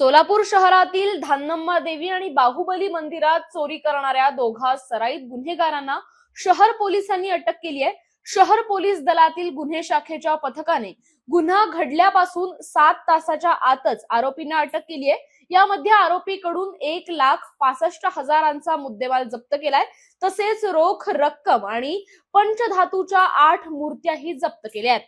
सोलापूर शहरातील धान्नम्मा देवी आणि बाहुबली मंदिरात चोरी करणाऱ्या दोघा सराईत गुन्हेगारांना शहर पोलिसांनी अटक केली आहे. शहर पोलीस दलातील गुन्हे शाखेच्या पथकाने गुन्हा घडल्यापासून सात तासाच्या आतच आरोपींना अटक केली आहे. यामध्ये आरोपीकडून एक लाख पासष्ट हजारांचा मुद्देमाल जप्त केलाय. तसेच रोख रक्कम आणि पंचधातूच्या आठ मूर्त्याही जप्त केल्या आहेत.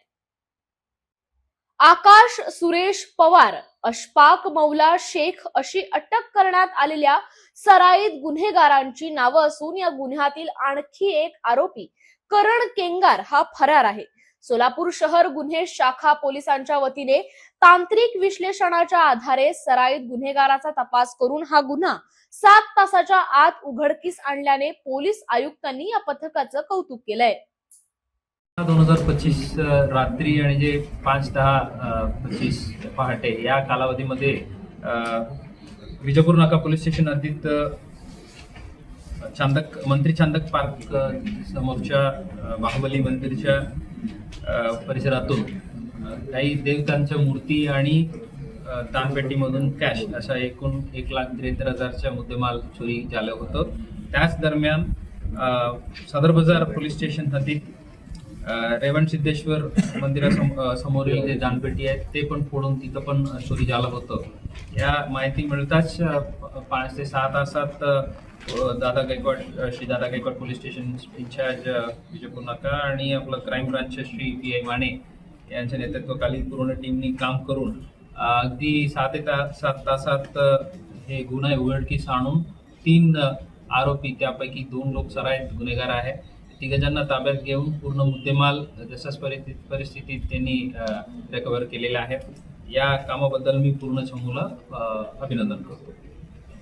आकाश सुरेश पवार अशफाक मौला शेख अशी अटक करण्यात आलेल्या सराईत गुन्हेगारांची नावं असून या गुन्ह्यातील आणखी एक आरोपी करण केंगार हा फरार आहे. सोलापूर शहर गुन्हे शाखा पोलिसांच्या वतीने तांत्रिक विश्लेषणाच्या आधारे सराईत गुन्हेगाराचा तपास करून हा गुन्हा सात तासाच्या आत उघडकीस आणल्याने पोलीस आयुक्तांनी या पथकाचं कौतुक केलंय. दोन हजार पच्चीस रात्री आणि जे पाच दहा पच्चीस पहाटे या कालावधीमध्ये विजापूर नाका पोलीस स्टेशन हद्दीत चांदक मंत्री चांदक पार्क समोरच्या बाहुबली मंदिरच्या परिसरातून काही देवतांच्या मूर्ती आणि दानपेटीमधून कॅश अशा एकूण एक लाख त्र्याहत्तर हजारच्या मुद्देमाल चोरी झालं होतं. त्याच दरम्यान सदर बाजार पोलीस स्टेशन हद्दीत रेवण सिद्धेश्वर मंदिरासमोर समोरील जे दानपेटी आहेत ते पण फोडून तिथं पण चोरी झालं होतं. या माहिती मिळताच पाच ते सहा तासात Dada Gaikwad Shri Dada Gaikwad police station incharge अ, विजयपूर नाका आणि आपलं क्राईम ब्रांचचे श्री पी आय माने यांच्या नेतृत्वाखाली पूर्ण टीमनी काम करून अगदी सहा ते ता सात तासात हे गुन्हे उघडकीस आणून तीन आरोपी त्यापैकी दोन लोक सराईत गुन्हेगार आहे तिघजणांना ताब्यात घेऊन पूर्ण मुद्देमाल जशाच परिस्थितीत परिस्थितीत त्यांनी रिकवर केलेला आहे. या कामाबद्दल मी पूर्ण चमूला अभिनंदन करतो.